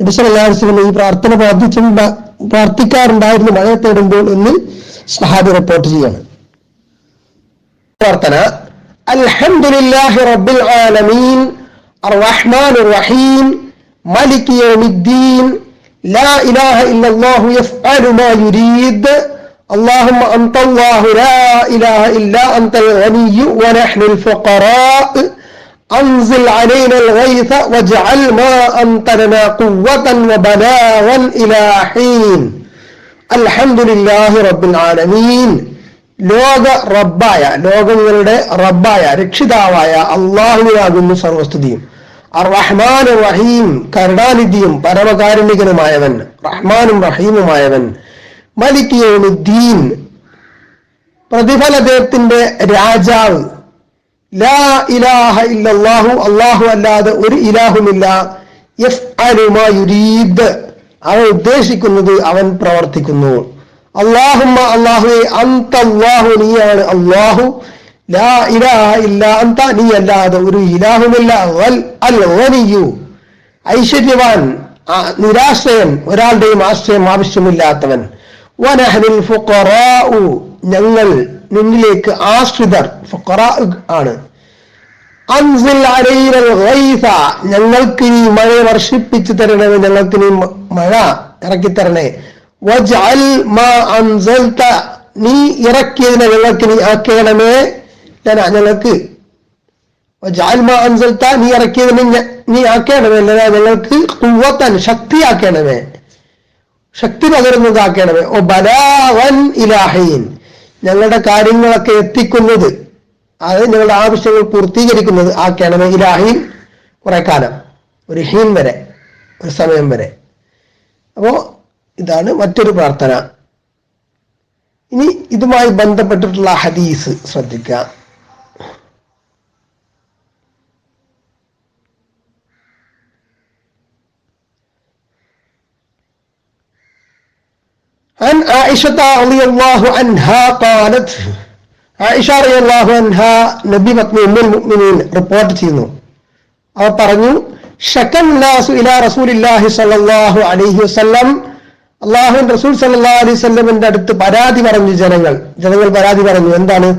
[SPEAKER 2] നബി സല്ലല്ലാഹു അലൈഹി വസല്ലം ഈ പ്രാർത്ഥന പ്രാർത്ഥിച്ചു പ്രാർത്ഥിക്കാറുണ്ടായിരുന്നു മഴ തേടുമ്പോൾ എന്ന് സഹാബി റിപ്പോർട്ട് ചെയ്യാണ് പ്രാർത്ഥന അൽഹംദുലില്ലാഹി റബ്ബിൽ ആലമീൻ അർറഹ്മാനിർ റഹീം മലിക് യൗമിദ്ദീൻ ലാ ഇലാഹ ഇല്ലല്ലാഹു യഫ്അലു മാ യുരീദ് اللهم أنت الله لا إله إلا أنت الغني ونحن الفقراء أنزل علينا الغيث واجعل ما أنت لنا قوة وبلاغا إلى حين അൽഹംദുലില്ലാഹി റബ്ബിൽ ആലമീൻ ലോക റബ്ബായ ലോകങ്ങളുടെ റബ്ബായ രക്ഷിതാവായ അള്ളാഹുവിനാകുന്നു സർവസ്തുതിയും അർ റഹ്മാൻ റഹീം കരുണാനിധിയും പരമകാരുണികനുമായവൻ റഹ്മാനും റഹീമുമായവൻ മലിക് യൗമുദ്ദീൻ പ്രതിഫലദേവത്തിന്റെ രാജാവ്. ലാ ഇലാഹ ഇല്ലാഹു അള്ളാഹു അല്ലാതെ ഒരു ഇലാഹുമില്ല. യുരീദ്. അവൻ ഉദ്ദേശിക്കുന്നത് അവൻ പ്രവർത്തിക്കുന്നു. അള്ളാഹുമ്മ അള്ളാഹുവെ അന്ത അള്ളാഹു നീയാണ് അള്ളാഹു ലാ ഇലാഹ ഇല്ല അന്ത നീ അല്ലാതെ ഒരു ഇലാഹുമില്ല. വൽ അൽ ഐശ്വര്യവാൻ നിരാശ്രയൻ ഒരാളുടെയും ആശ്രയം ആവശ്യമില്ലാത്തവൻ. വനഹനിൽ ഫുഖറാഉ. ഞങ്ങൾ നിന്നിലേക്ക് ആശ്രിതർ ഫുഖറാ ആണ്. അൻസിൽ അലൈനൽ ഗൈസ. ഞങ്ങൾക്ക് നീ മഴ വർഷിപ്പിച്ചു തരണമേ ഞങ്ങൾക്ക് നീ മഴ ഇറക്കി തരണേ വജ്അൽ മാ അൻസൽത. നീ ഇറക്കിയതിനെ ഞങ്ങൾക്ക് നീ ആക്കണമേ ഞങ്ങൾക്ക് നീ ഇറക്കിയതിനെ നീ ആക്കണമേ ഞങ്ങൾക്ക് കുവ്വത്തൻ ശക്തിയാക്കണമേ. ശക്തി പകരുന്നതാക്കണമേ. ഓ ബലാവൻ ഇലാഹീൻ. ഞങ്ങളുടെ കാര്യങ്ങളൊക്കെ എത്തിക്കുന്നത് അത് ഞങ്ങളുടെ ആവശ്യങ്ങൾ പൂർത്തീകരിക്കുന്നത് ആക്കണമേ ഇലാഹീൻ. കുറെ കാലം ഒരു ഹീൻ വരെ ഒരു സമയം വരെ. അപ്പോ ഇതാണ് മറ്റൊരു പ്രാർത്ഥന. ഇനി ഇതുമായി ബന്ധപ്പെട്ടിട്ടുള്ള ഹദീസ് ശ്രദ്ധിക്കുക. عن عائشة رضي الله عنها قالت ആയിഷ റളിയല്ലാഹു അൻഹ നബി പത്നി ഉമ്മുൽ മുഅ്മിനീൻ റിപ്പോർട്ട് ചെയ്യുന്നു അവർ പറഞ്ഞു ഷക്കൻ നാസു ഇലാ റസൂലില്ലാഹി സ്വല്ലല്ലാഹു അലൈഹി വസല്ലം അള്ളാഹു റസൂൽ സല്ലല്ലാഹു അലൈഹി വസല്ലമിന്റെ അടുത്ത് പരാതി പറഞ്ഞു ജനങ്ങൾ ജനങ്ങൾ പരാതി പറഞ്ഞു എന്താണ്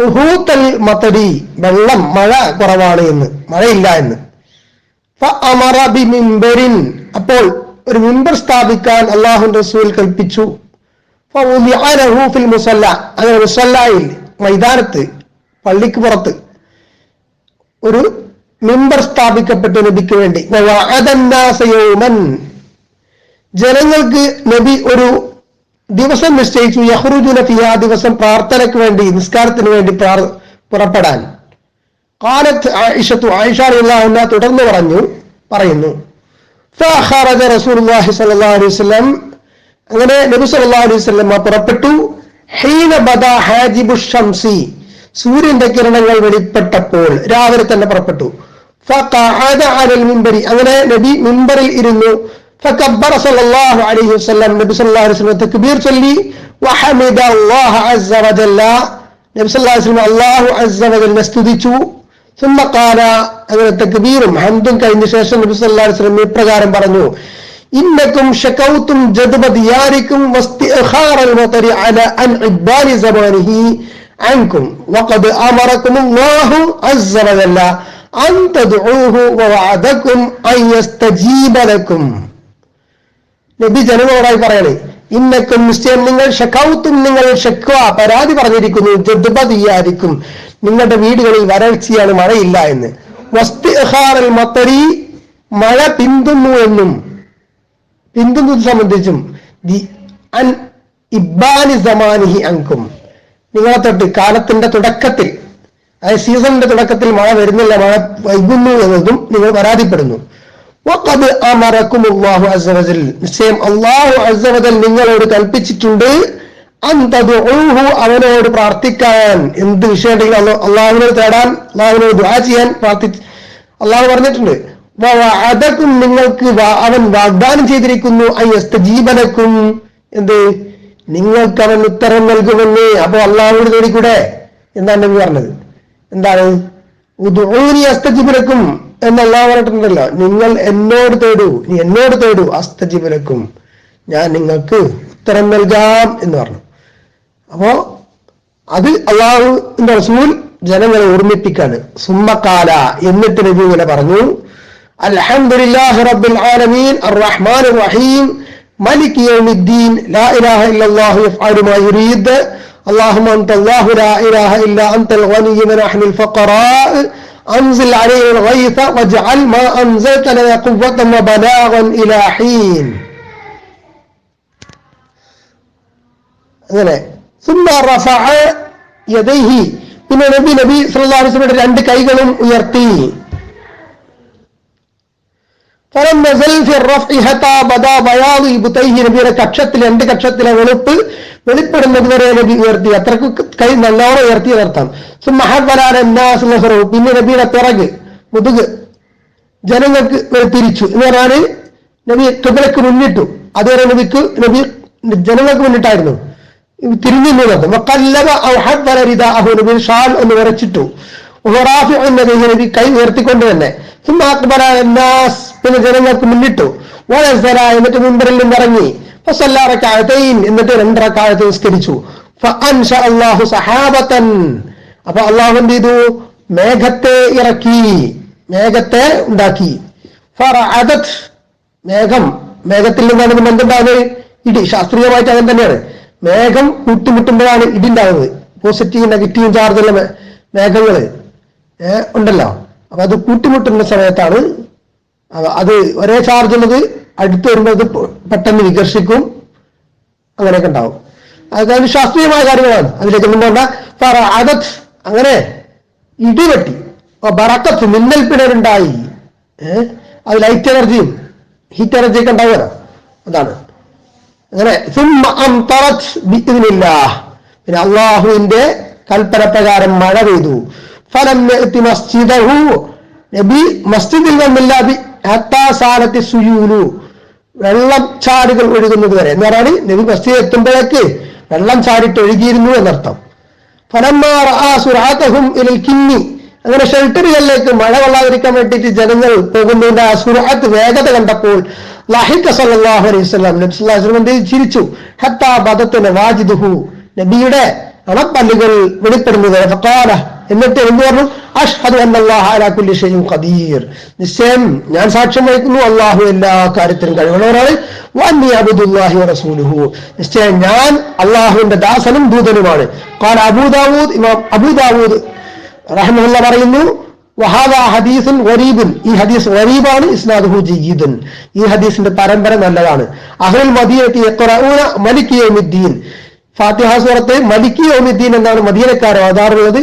[SPEAKER 2] കുഹൂത്തൽ മത്തടി വെള്ളം മഴ കുറവാണ് എന്ന് മഴയില്ല എന്ന് ഫഅമറ ബിമിംബരിൻ അപ്പോൾ ഒരു മിമ്പർ സ്ഥാപിക്കാൻ അള്ളാഹു റസൂൽ കൽപ്പിച്ചു മുസല്ല. അങ്ങനെ മുസല്ലായിൽ മൈതാനത്ത് പള്ളിക്ക് പുറത്ത് ഒരു മെമ്പർ സ്ഥാപിക്കപ്പെട്ട നബിക്ക് വേണ്ടി. ജനങ്ങൾക്ക് നബി ഒരു ദിവസം നിശ്ചയിച്ചു യഹ്റുജുന ഫിയ ദിവസം പ്രാർത്ഥനയ്ക്ക് വേണ്ടി നിസ്കാരത്തിന് വേണ്ടി പുറപ്പെടാൻ. കാലത്ത് ആയിഷത്തു ആയിഷ തുടർന്ന് പറഞ്ഞു പറയുന്നു ഫഹറജ അലൈഹി വസല്ലം അങ്ങനെ നബി സല്ലല്ലാഹു അലൈഹി വസല്ലം പുറപ്പെട്ടു. ഹീന ബദ ഹാജിബു ഷംസി. സൂര്യന്റെ കിരണങ്ങൾ വെളിപ്പെട്ടപ്പോൾ രാവിലെ തന്നെ പുറപ്പെട്ടു. മിമ്പരി അങ്ങനെ നബി മിമ്പറിൽ ഇരുന്നു. ഫകബ്ബറ സല്ലല്ലാഹു അലൈഹി വസല്ലം നബി സല്ലല്ലാഹു അലൈഹി വസല്ലം തക്ബീർ ചൊല്ലി. വഹമിദ അല്ലാഹ അസ്സ വജല്ല. നബി സല്ലല്ലാഹു അലൈഹി വസല്ലം അല്ലാഹു അസ്സ വജല്ല സ്തുതിച്ചു. സുമ്മക്കാല അങ്ങനെ തക്ബീറും ഹംദും കഴിഞ്ഞ ശേഷം നബി സല്ലല്ലാഹു അലൈഹി വസല്ലം ഇപ്രകാരം പറഞ്ഞു. ഇന്നക്കും ഷക്കൗത്തും ജദ്ബദിയാരിക്കും വസ്തിഖാറൽ വതരി അല അൻ ഇബ്ബാലി സമാനിഹി അൻകും. വഖദ് അമറക്കും അല്ലാഹു അസ്സ വജല്ല. അൻ തദ്ഊഹു വവഅദക്കും അൻ യസ്തജീബ ലകും നബി ജനങ്ങളോടായി പറയണേ ഇന്നക്കും നിശ്ചയം നിങ്ങൾ ഷക്കൗത്തും നിങ്ങൾ ഷക്വ പരാതി പറഞ്ഞിരിക്കുന്നു ജദ്ബദിയാരിക്കും. നിങ്ങളുടെ വീടുകളിൽ വരൾച്ചയാണ് മഴയില്ല എന്ന്. വസ്തിഖാറൽ മത്തരി മഴ പിന്തുന്നു എന്നും. പിന്തുന്നത് സംബന്ധിച്ചും ദി അൻ സമാനിഹി അങ്കും നിങ്ങളെ തൊട്ട് കാലത്തിന്റെ തുടക്കത്തിൽ അതായത് സീസണിന്റെ തുടക്കത്തിൽ മഴ വരുന്നില്ല മഴ വൈകുന്നു എന്നതും നിങ്ങൾ പരാതിപ്പെടുന്നു. നിശ്ചയം അല്ലാഹു അസ്സവജൽ നിങ്ങളോട് കൽപ്പിച്ചിട്ടുണ്ട് അവനോട് പ്രാർത്ഥിക്കാൻ. എന്ത് വിഷയമുണ്ടെങ്കിലും അള്ളാഹുവിനോട് തേടാൻ അള്ളാഹുവിനോട് ദുആ ചെയ്യാൻ പ്രാർത്ഥി അള്ളാഹു പറഞ്ഞിട്ടുണ്ട്. നിങ്ങൾക്ക് അവൻ വാഗ്ദാനം ചെയ്തിരിക്കുന്നു. അയ്യസ്തജീവനക്കും എന്ത്? നിങ്ങൾക്ക് അവൻ ഉത്തരം നൽകുമെന്ന്. അപ്പൊ അള്ളാഹുവിനോട് തേടിക്കൂടെ എന്താണ് നബി പറഞ്ഞത്? എന്താണ്? ഉദൂനി അസ്തജിബിലക്കും എന്ന് അള്ളാഹു പറഞ്ഞിട്ടുണ്ടല്ലോ. നിങ്ങൾ എന്നോട് തേടൂ. നീ എന്നോട് തേടൂ. അസ്തജീവനക്കും ഞാൻ നിങ്ങൾക്ക് ഉത്തരം നൽകാം എന്ന് പറഞ്ഞു. അപ്പോ അത് അള്ളാഹുവിന്റെ റസൂൽ ജനങ്ങളെ ഓർമ്മിപ്പിക്കാണ്. സുമ്മക്കാല എന്നിട്ട് നബി ഇങ്ങനെ പറഞ്ഞു. അൽഹംദുലില്ലാഹി റബ്ബിൽ ആലമീൻ അർറഹ്മാൻ റഹീം مالك يوم الدين لا إله إلا الله يفعل ما يريد اللهم أنت الله لا إله إلا أنت الغني ونحن الفقراء أنزل علينا الغيث واجعل ما أنزلت لنا قوة وبلاغا إلى حين അങ്ങനെ സുമ്മ റഫഅ യദൈഹി പിന്നെ നബി നബി സല്ലല്ലാഹു അലൈഹി വസല്ലം രണ്ട് കൈകളും ഉയർത്തി നബിയുടെ കക്ഷത്തിൽ രണ്ട് കക്ഷത്തിലെ വെളുപ്പ് വെളിപ്പെടുന്നത് വരെ നബി ഉയർത്തി. അത്രയ്ക്ക് കൈ നല്ലോണം ഉയർത്തി നിർത്താം പിന്നെ നബിയുടെ പിറക് മുതുക് ജനങ്ങൾക്ക് തിരിച്ചു. എന്ന് പറഞ്ഞാൽ നബി കിബിലക്ക് മുന്നിട്ടു. അതുവരെ നബിക്ക് നബി ജനങ്ങൾക്ക് മുന്നിട്ടായിരുന്നു. തിരിഞ്ഞു നിന്നത്. ഷാൽ എന്ന് വരച്ചിട്ടു. നബി കൈ ഉയർത്തിക്കൊണ്ട് തന്നെ. സുമ്മാ അക്ബർ അന്നാസ് പിന്നെ ജനങ്ങൾക്ക് മുന്നിട്ടു. വനസല എന്നിട്ട് മുൻപറിൽ നിന്നിറങ്ങി ഫസല്ല റകഅതൈൻ എന്നിട്ട് രണ്ട് റകഅത്ത് നിസ്കരിച്ചു. അള്ളാഹു സഹാബത്തൻ. അപ്പൊ അള്ളാഹു എന്ത് ചെയ്തു? മേഘത്തെ ഇറക്കി. മേഘത്തെ ഉണ്ടാക്കി. മേഘം. മേഘത്തിൽ നിന്നാണ് പിന്നെ എന്തുണ്ടാവുന്നത് ഇടി ശാസ്ത്രീയമായിട്ട് അങ്ങനെ തന്നെയാണ്. മേഘം കൂട്ടിമുട്ടുമ്പോഴാണ് ഇടി ഉണ്ടാവുന്നത് പോസിറ്റീവ് നെഗറ്റീവ് ചാർജുള്ള മേഘങ്ങൾ. ഉണ്ടല്ലോ. അപ്പൊ അത് കൂട്ടിമുട്ടുന്ന സമയത്താണ് അത് ഒരേ ചാർജ് ഉള്ളത് അടുത്ത് വരുമ്പോൾ അത് പെട്ടെന്ന് വികർഷിക്കും. അങ്ങനെയൊക്കെ ഉണ്ടാവും. അതൊക്കെ അതിന് ശാസ്ത്രീയമായ കാര്യങ്ങളാണ്. അതിലേക്ക് ഒന്നും പോണ്ട. അതത് അങ്ങനെ ഇടിവെട്ടി ബറക്കത്ത് മിന്നൽ പിണരുണ്ടായി അത് ലൈറ്റ് എനർജിയും ഹീറ്റ് എനർജിയൊക്കെ ഉണ്ടാവുക അതാണ്. അങ്ങനെ പിന്നെ അള്ളാഹുവിന്റെ കൽപ്പന പ്രകാരം മഴ പെയ്തു. ഫലം നബി മസ്ജിദിൽ വന്നില്ല സുയൂലു വെള്ളം ചാടുകൾ ഒഴുകുന്നത് വരെ. എന്ന് പറഞ്ഞാൽ നബി മസ്ജിദ് എത്തുമ്പോഴേക്ക് വെള്ളം ചാടിട്ട് ഒഴുകിയിരുന്നു എന്നർത്ഥം. ഫലന്മാർ കിന്നി. അങ്ങനെ ഷെൽട്ടറുകളിലേക്ക് മഴ കൊള്ളാതിരിക്കാൻ വേണ്ടിയിട്ട് ജനങ്ങൾ പോകുന്നതിന്റെ ആ സുറാത്ത് വേഗത കണ്ടപ്പോൾ അലൈഹി നബി ചിരിച്ചു. ഹത്താ ബദത്തിന് വാജിദുഹു. നബിയുടെ അണപ്പല്ലുകൾ വെളിപ്പെടുന്നത് എന്നിട്ട് എന്ത് പറഞ്ഞു? അഷ്ഹദു അന്നല്ലാഹ അലാ കുല്ലി ഷൈഇൻ ഖദീർ. നിശ്ചയം ഞാൻ സാക്ഷ്യം വഹിക്കുന്നു അള്ളാഹു എല്ലാ കാര്യത്തിനും കഴിവുള്ളവരാണ് വന്നി അബുദുല്ലാഹി റസൂലുഹു. നിശ്ചയം ഞാൻ അള്ളാഹുവിന്റെ ദാസനും ദൂതനുമാണ്. ഖാല അബൂദാവൂദ് അബൂദാവൂദ് റഹ്മുല്ല പറയുന്നു വഹാദ ഹദീസുൻ വരീബുൻ ഈ ഹദീസ് വരീബാണ് ഇസ്നാദുഹു ജയ്യിദുൻ. ഈ ഹദീസിന്റെ പരമ്പര നല്ലതാണ്. അഹ്ലുൽ മദീനത്തി യഖറഊന മലിക് യൗമിദ്ദീൻ. ഫാത്തിഹ സൂറത്ത് മലിക് യൗമിദ്ദീൻ എന്നാണ് മദീനക്കാർ ഓതാറുള്ളത്